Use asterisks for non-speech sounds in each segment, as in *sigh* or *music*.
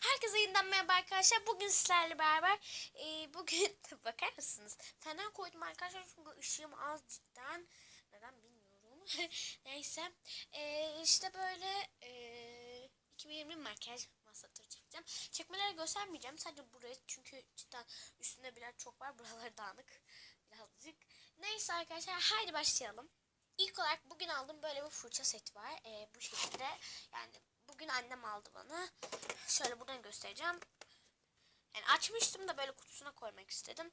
Herkese yeniden merhaba arkadaşlar. Bugün sizlerle beraber e, bugün *laughs* bakar mısınız? Fena koydum arkadaşlar çünkü ışığım az cidden. Neden bilmiyorum. *laughs* Neyse. E, işte böyle e, 2020 makyaj masatır çekeceğim. Çekmeleri göstermeyeceğim. Sadece buraya çünkü cidden üstünde biraz çok var. Buralar dağınık. Birazcık. Neyse arkadaşlar haydi başlayalım. İlk olarak bugün aldığım böyle bir fırça seti var. E, bu şekilde yani bugün annem aldı bana. Şöyle buradan göstereceğim. Yani açmıştım da böyle kutusuna koymak istedim.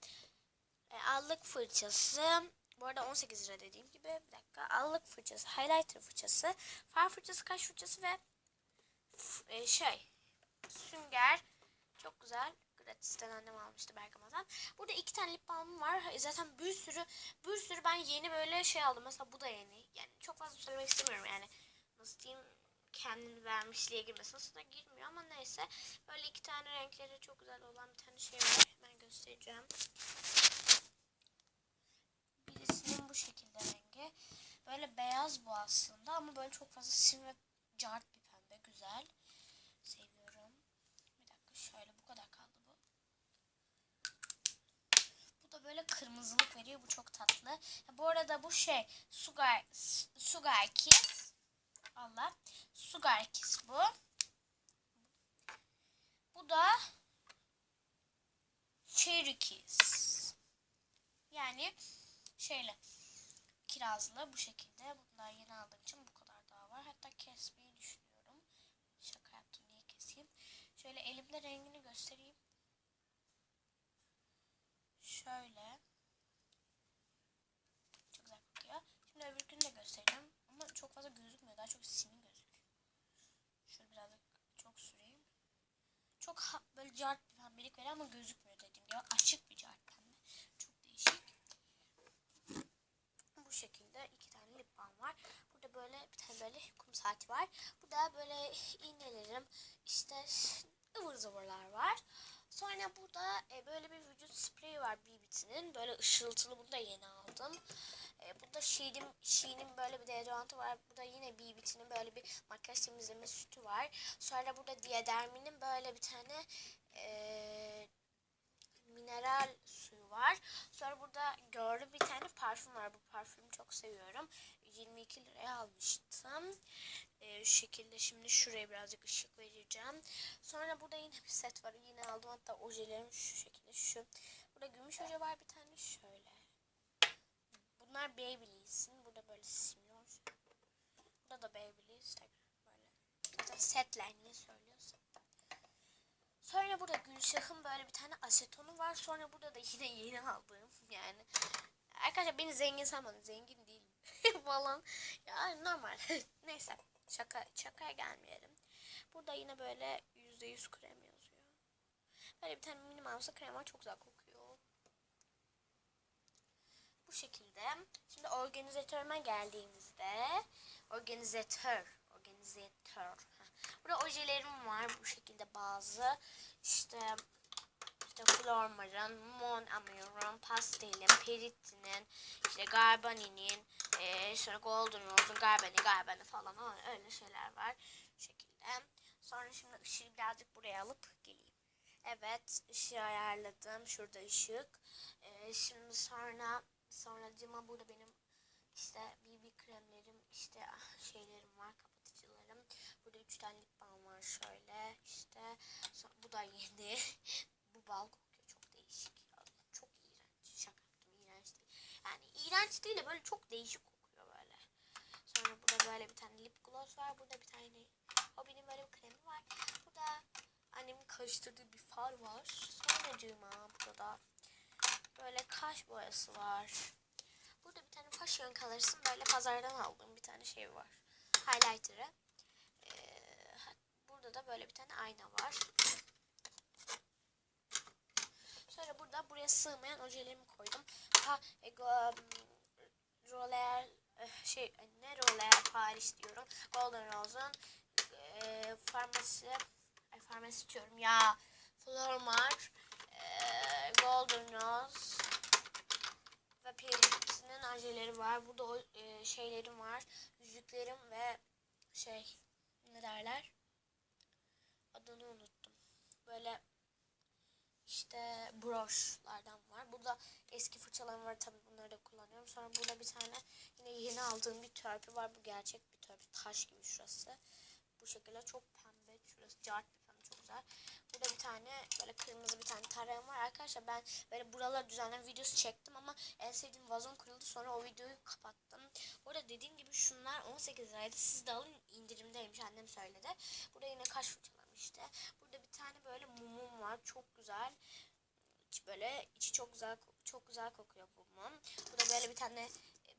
E, allık fırçası. Bu arada 18 lira dediğim gibi. Bir dakika. Allık fırçası, highlighter fırçası, far fırçası, kaş fırçası ve e, şey sünger. Çok güzel. Gratisten annem almıştı Bergama'dan. Burada iki tane lip balmım var. E, Zaten bir sürü bir sürü ben yeni böyle şey aldım. Mesela bu da yeni. Yani çok fazla söylemek istemiyorum yani. Nasıl diyeyim kendini vermişliğe girmesin. Aslında girmiyor ama neyse. Böyle iki tane renkleri çok güzel olan bir tane şey var. Hemen göstereceğim. Birisinin bu şekilde rengi. Böyle beyaz bu aslında ama böyle çok fazla sim ve cart bir pembe. Güzel. Seviyorum. Bir dakika şöyle bu kadar kaldı bu. Bu da böyle kırmızılık veriyor. Bu çok tatlı. Bu arada bu şey Sugar Sugar Kiss. Allah. Sugar Kiss bu. Bu da Cherry Kiss. Yani şeyle kirazlı bu şekilde. Bunlar yeni aldığım için bu kadar daha var. Hatta kesmeyi düşünüyorum. Şaka yaptım niye keseyim. Şöyle elimde rengini göstereyim. Şöyle. Çok güzel kokuyor. Şimdi öbürkünü de göstereceğim. Çok fazla gözükmüyor. Daha çok sinin gözüküyor. Şöyle birazcık çok süreyim. Çok ha- böyle cart bir pembelik veriyor ama gözükmüyor dediğim gibi. Açık bir cart pembe. Çok değişik. Bu şekilde iki tane lip balm var. Burada böyle bir tane böyle kum saati var. Burada böyle iğnelerim işte ıvır zıvırlar var. Sonra burada e, böyle bir vücut spreyi var BBT'nin. Böyle ışıltılı bunu da yeni aldım. E, burada Shein'in böyle bir deodorantı var. Burada yine BBT'nin böyle bir makyaj temizleme sütü var. Sonra burada Diadermi'nin böyle bir tane e, mineral suyu var. Sonra burada gördüm bir tane parfüm var. Bu parfümü çok seviyorum. 22 liraya almıştım. Ee, şu şekilde şimdi şuraya birazcık ışık vereceğim. Sonra burada yine bir set var. Yine aldım hatta ojelerim şu şekilde şu. Burada gümüş oje var bir tane şöyle. Bunlar Babyliss'in. Burada böyle simyon. Burada da Babyliss. Tekrar böyle. Zaten setler niye söylüyorsun? Sonra burada Gülşah'ın böyle bir tane asetonu var. Sonra burada da yine yeni aldığım yani. Arkadaşlar beni zengin sanmayın. Zengin değilim *laughs* falan. Ya normal. *laughs* Neyse. Şaka, şakaya gelmeyelim. Burada yine böyle %100 krem yazıyor. Böyle bir tane mini mouse'a krem var. Çok güzel kokuyor. Bu şekilde. Şimdi organizatörüme geldiğimizde organizatör organizatör. Burada ojelerim var bu şekilde bazı. İşte işte Flormar'ın, Mon Amour'un, Pastel'in, Peritti'nin, işte Garbani'nin, eee sonra Golden Rose'un, Garbani, Garbani falan öyle, şeyler var. Bu şekilde. Sonra şimdi ışığı birazcık buraya alıp geleyim. Evet, ışığı ayarladım. Şurada ışık. Eee, şimdi sonra sonra cima burada benim işte BB kremlerim, işte ah, şeylerim var, kapatıcılarım. Burada üç tane lip balm var şöyle. İşte bu da yeni. *laughs* bu bal kokuyor çok değişik. Çok iğrenç. Şaka yaptım iğrenç değil. Yani iğrenç değil de böyle çok değişik kokuyor böyle. Sonra burada böyle bir tane lip gloss var. Burada bir tane Hobby'nin böyle bir kremi var. Burada annemin karıştırdığı bir far var. Sonracığıma burada da böyle kaş boyası var. Burada bir tane Fashion Colors'ın böyle pazardan aldığım bir tane şey var. Highlighter'ı. Ee, burada da böyle bir tane ayna var. Sonra burada buraya sığmayan ojelerimi koydum. Ha, e, roller eh, şey ne roller Paris diyorum. Golden Rose'un e, farmasi ay farmasi diyorum ya. Flormar e, Golden Rose ve Perit'in ajeleri var. Burada o e, şeylerim var. Yüzüklerim ve şey ne derler? Adını unuttum. böyle işte broşlardan var. Burada eski fırçalarım var tabii bunları da kullanıyorum. Sonra burada bir tane yine yeni aldığım bir törpü var. Bu gerçek bir törpü. Taş gibi şurası. Bu şekilde çok pembe. Şurası cart bir pembe çok güzel. Burada bir tane böyle kırmızı bir tane var. Arkadaşlar ben böyle buraları düzenleme videosu çektim ama en sevdiğim vazon kırıldı. Sonra o videoyu kapattım. Bu arada dediğim gibi şunlar 18 liraydı. Siz de alın indirimdeymiş annem söyledi. Burada yine kaş fırçalarım işte. Burada bir tane böyle mumum var. Çok güzel. İçi böyle içi çok güzel çok güzel kokuyor bu mum. Burada böyle bir tane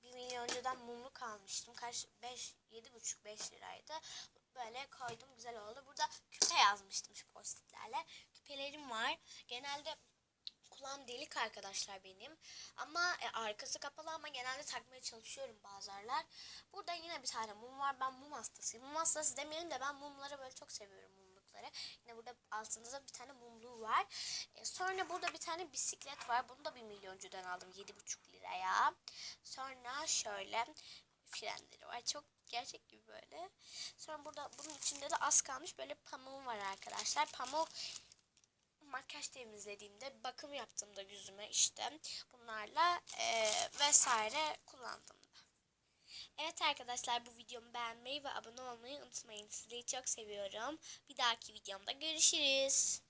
bir milyon önceden mumluk almıştım. Kaç 5 7 buçuk 5 liraydı. Böyle koydum güzel oldu. Burada küpe yazmıştım şu postitlerle. Küpelerim var. Genelde kulağım delik arkadaşlar benim. Ama e, arkası kapalı ama genelde takmaya çalışıyorum bazı aralar. Burada yine bir tane mum var. Ben mum hastasıyım. Mum hastası demeyelim de ben mumları böyle çok seviyorum mumlukları. Yine burada altında da bir tane mumluğu var. E, sonra burada bir tane bisiklet var. Bunu da bir milyoncudan aldım 7,5 liraya. Sonra şöyle frenleri var. Çok gerçek gibi böyle. Sonra burada bunun içinde de az kalmış böyle pamuğum var arkadaşlar. Pamuk makyaj temizlediğimde bakım yaptığımda yüzüme işte bunlarla e, vesaire kullandım. Evet arkadaşlar bu videomu beğenmeyi ve abone olmayı unutmayın. Sizleri çok seviyorum. Bir dahaki videomda görüşürüz.